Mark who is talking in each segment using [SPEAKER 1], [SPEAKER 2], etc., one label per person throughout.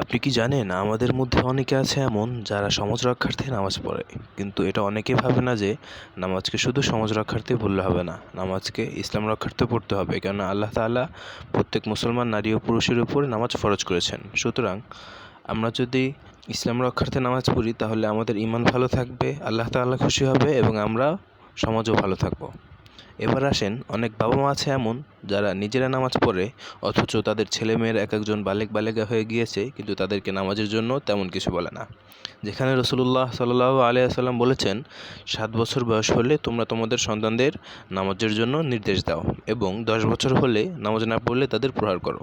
[SPEAKER 1] আপনি কি জানেন, আমাদের মধ্যে অনেকে আছে এমন যারা সমাজ রক্ষার্থে নামাজ পড়ে। কিন্তু এটা অনেকে ভাবে না যে, নামাজকে শুধু সমাজ রক্ষার্থে বললে হবে না, নামাজকে ইসলাম রক্ষার্থে পড়তে হবে। কেননা আল্লাহ তাআলা প্রত্যেক মুসলমান, নারী ও পুরুষের উপর নামাজ ফরজ করেছেন। সুতরাং আমরা যদি ইসলাম রক্ষার্থে নামাজ পড়ি, তাহলে আমাদের ইমান ভালো থাকবে, আল্লাহ তাআলা খুশি হবে এবং আমরা সমাজও ভালো থাকব। এবার আসেন, অনেক বাবা মা আছে এমন, যারা নিজেরা নামাজ পড়ে, অথচ তাদের ছেলেমেয়েরা এক একজন বালেক বালেকা হয়ে গিয়েছে, কিন্তু তাদেরকে নামাজের জন্য তেমন কিছু বলে না। যেখানে রসুল্লাহ সাল্লাহ আলিয়াল্লাম বলেছেন, সাত বছর বয়স হলে তোমরা তোমাদের সন্তানদের নামাজের জন্য নির্দেশ দাও এবং দশ বছর হলে নামাজ না পড়লে তাদের প্রহার করো।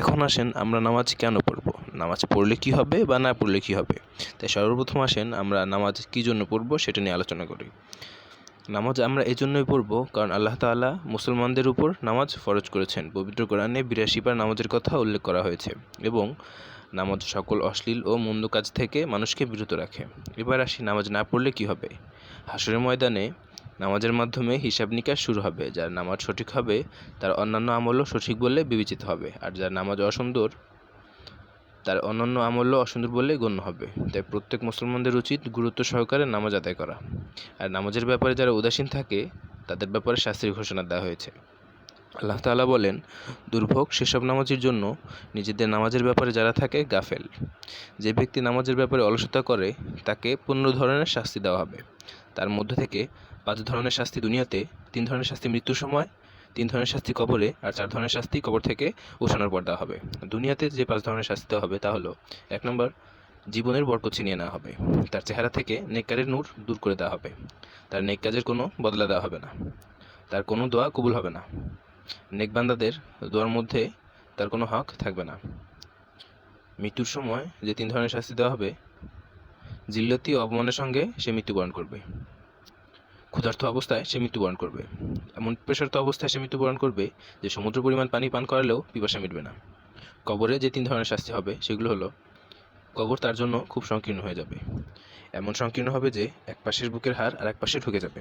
[SPEAKER 1] এখন আসেন, আমরা নামাজ কেন পড়ব? নামাজ পড়লে কি হবে বা না পড়লে কি হবে? তাই সর্বপ্রথম আসেন, আমরা নামাজ কী জন্য পড়ব সেটা নিয়ে আলোচনা করি। নামাজ আমরা এজন্যই পড়ব কারণ আল্লাহ তাআলা মুসলমানদের উপর নামাজ ফরজ করেছেন। পবিত্র কোরআনে বিরাশি বার নামাজের কথা উল্লেখ করা হয়েছে এবং নামাজ সকল অশ্লীল ও মন্দ কাজ থেকে মানুষকে বিরত রাখে। এবার আসি নামাজ না পড়লে কি হবে? হাসরের ময়দানে নামাজের মাধ্যমে হিসাব নিকাশ শুরু হবে। যার নামাজ সঠিক হবে, তার অন্যান্য আমলও সঠিক বলে বিবেচিত হবে। আর যার নামাজ অসুন্দর তার অন্যান্য আমলও অসুন্দর বলে গণ্য হবে। তাই প্রত্যেক মুসলমানদের উচিত গুরুত্ব সহকারে নামাজ আদায় করা। আর নামাজের ব্যাপারে যারা উদাসীন থাকে, তাদের ব্যাপারে শাস্তির ঘোষণা দেওয়া হয়েছে। আল্লাহ তাআলা বলেন, দুর্ভোগ সেসব নামাজের জন্য নিজেদের নামাজের ব্যাপারে যারা থাকে গাফেল। যে ব্যক্তি নামাজের ব্যাপারে অলসতা করে, তাকে পনেরো ধরনের শাস্তি দেওয়া হবে। তার মধ্যে থেকে পাঁচ ধরনের শাস্তি দুনিয়াতে, তিন ধরনের শাস্তি মৃত্যুর সময় তিন ধরনের শাস্তি কবরে আর চার ধরনের শাস্তি কবর থেকে উঠানোর পর দেওয়া হবে। দুনিয়াতে যে পাঁচ ধরনের শাস্তি দেওয়া হবে তা হলো, এক নম্বর, জীবনের বরকত ছিনিয়ে নেওয়া হবে। তার চেহারা থেকে নেককারের নূর দূর করে দেওয়া হবে। তার নেক কাজের কোনো বদলা দেওয়া হবে না। তার কোনো দোয়া কবুল হবে না। নেকবান্দাদের দোয়ার মধ্যে তার কোনো হক থাকবে না। মৃত্যুর সময় যে তিন ধরনের শাস্তি দেওয়া হবে, জিল্লতি অপমানের সঙ্গে সে মৃত্যুবরণ করবে। ক্ষুধার্ত অবস্থায় সে মৃত্যুবরণ করবে। এমন পেশার্ত অবস্থায় সে মৃত্যুবরণ করবে যে সমুদ্র পরিমাণ পানি পান করালেও পিপাসা মিটবে না। কবরে যে তিন ধরনের শাস্তি হবে, সেগুলো হলো, কবর তার জন্য খুব সংকীর্ণ হয়ে যাবে। এমন সংকীর্ণ হবে যে এক পাশের বুকের হার আর এক পাশে ঢুকে যাবে।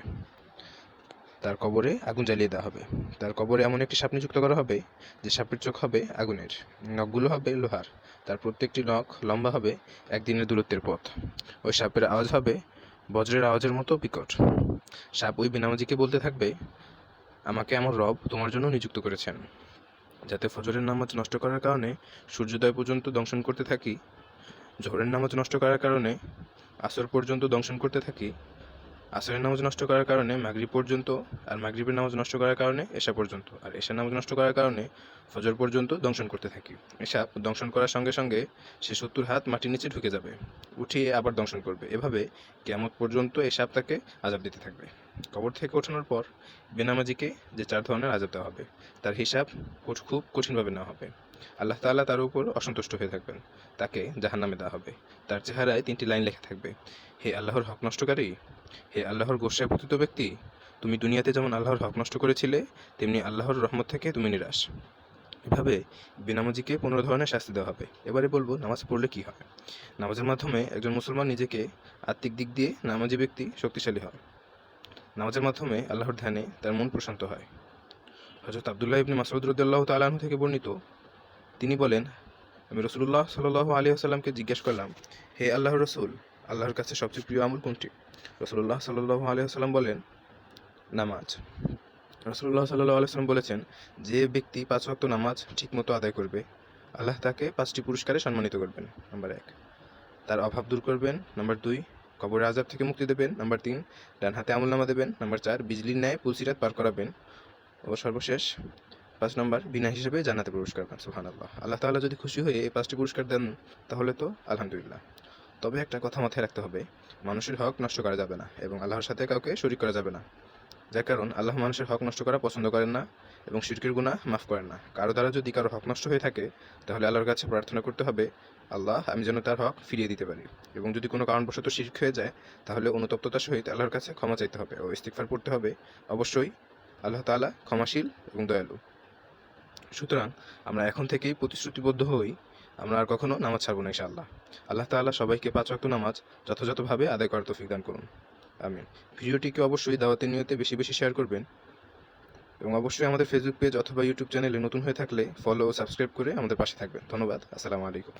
[SPEAKER 1] তার কবরে আগুন জ্বালিয়ে দেওয়া হবে। তার কবরে এমন একটি সাপ নিযুক্ত করা হবে যে সাপের চোখ হবে আগুনের, নখগুলো হবে লোহার। তার প্রত্যেকটি নখ লম্বা হবে একদিনের দূরত্বের পথ। ওই সাপের আওয়াজ হবে বজ্রের আওয়াজের মতো বিকট। সাপ ওই বেনামাজিকে বলতে থাকবে, আমাকে আমার রব তোমার জন্য নিযুক্ত করেছেন, যাতে ফজরের নামাজ নষ্ট করার কারণে সূর্যোদয় পর্যন্ত দংশন করতে থাকি, জোহরের নামাজ নষ্ট করার কারণে আসর পর্যন্ত দংশন করতে থাকি আসরের নামাজ নষ্ট করার কারণে মাগরিব পর্যন্ত আর মাগরিবের নামাজ নষ্ট করার কারণে এশা পর্যন্ত। আর এশার নামাজ নষ্ট করার কারণে ফজর পর্যন্ত দংশন করতে থাকি। এসা দংশন করার সঙ্গে সঙ্গে সে সত্তর হাত মাটির নিচে ঢুকে যাবে উঠিয়ে আবার দংশন করবে। এভাবে কেমন পর্যন্ত এ সাপ তাকে আজাব দিতে থাকবে। কবর থেকে ওঠানোর পর বেনামাজিকে যে চার ধরনের আজাব দেওয়া হবে, তার হিসাব খুব কঠিনভাবে নেওয়া হবে। আল্লাহ তাআলা তার উপর অসন্তুষ্ট হয়ে থাকবেন। তাকে জাহান্নামে দেওয়া হবে। তার চেহারায় তিনটি লাইন লেখা থাকবে। হে আল্লাহর হক নষ্টকারী, হে আল্লাহর গোসায় পতিত ব্যক্তি, তুমি দুনিয়াতে যেমন আল্লাহর হক নষ্ট করেছিলে, তেমনি আল্লাহর রহমত থেকে তুমি নিরাশ। এভাবে বেনামাজিকে পনেরো ধরনের শাস্তি দেওয়া হবে। এবারে বলব, নামাজ পড়লে কি হয়? নামাজের মাধ্যমে একজন মুসলমান নিজেকে আত্মিক দিক দিয়ে নামাজি ব্যক্তি শক্তিশালী হয়। নামাজের মাধ্যমে আল্লাহর ধ্যানে তার মন প্রশান্ত হয়। হজরত আবদুল্লাহ ইবনে মাসউদ রদুল্লাহ তালাহু থেকে বর্ণিত তিনি বলেন, আমি রসুল্লাহ সাল্লাহ আলী আসাল্লামকে জিজ্ঞেস করলাম, হে আল্লাহ রসুল, আল্লাহর কাছে সবচেয়ে প্রিয় আমল কোনটি? রসুল্লাহ সাল্লাহ আলী আসাল্লাম বলেন, নামাজ। রসুল্লাহ সাল্লাহ আলাইসাল্লাম বলেছেন, যে ব্যক্তি পাঁচ ওয়াক্ত নামাজ ঠিকমতো আদায় করবে, আল্লাহ তাকে পাঁচটি পুরস্কারে সম্মানিত করবেন, নাম্বার এক। তার অভাব দূর করবেন, নাম্বার দুই কবর আজাব থেকে মুক্তি দেবেন, নাম্বার তিন ডান হাতে আমলনামা দেবেন, নাম্বার চার, বিজলির ন্যায় পুলসিরাত পার করাবেন। ও সর্বশেষ পাঁচ নম্বর বিনা হিসেবে জান্নাতে পুরস্কার পান সুহান আল্লাহ আল্লাহ তাআলা যদি খুশি হয়ে এই পাঁচটি পুরস্কার দেন, তাহলে তো আলহামদুলিল্লাহ। তবে একটা কথা মাথায় রাখতে হবে, মানুষের হক নষ্ট করা যাবে না এবং আল্লাহর সাথে কাউকে শরিক করা যাবে না। যার কারণ, আল্লাহ মানুষের হক নষ্ট করা পছন্দ করেন না এবং শিরকের গুনাহ মাফ করেন না। কারও দ্বারা যদি কারও হক নষ্ট হয়ে থাকে, তাহলে আল্লাহর কাছে প্রার্থনা করতে হবে, আল্লাহ, আমি যেন তার হক ফিরিয়ে দিতে পারি। এবং যদি কোনো কারণবশত শিরক হয়ে যায়, তাহলে অনুতপ্ততার সহিত আল্লাহর কাছে ক্ষমা চাইতে হবে ও ইস্তিগফার পড়তে হবে। অবশ্যই আল্লাহ তাআলা ক্ষমাশীল এবং দয়ালু। সুতরাং আমরা এখন থেকেই প্রতিশ্রুতিবদ্ধ হই, আমরা আর কখনো নামাজ ছাড়বো না ইনশাআল্লাহ। আল্লাহ তাআলা সবাইকে পাঁচ ওয়াক্ত নামাজ যথাযথভাবে আদায় করার তৌফিক দান করুন। আমিন। ভিডিওটিকে অবশ্যই দাওয়াতের নিয়তে বেশি বেশি শেয়ার করবেন এবং অবশ্যই আমাদের ফেসবুক পেজ অথবা ইউটিউব চ্যানেলে নতুন হয়ে থাকলে ফলো ও সাবস্ক্রাইব করে আমাদের পাশে থাকবেন। ধন্যবাদ। আসসালামু আলাইকুম।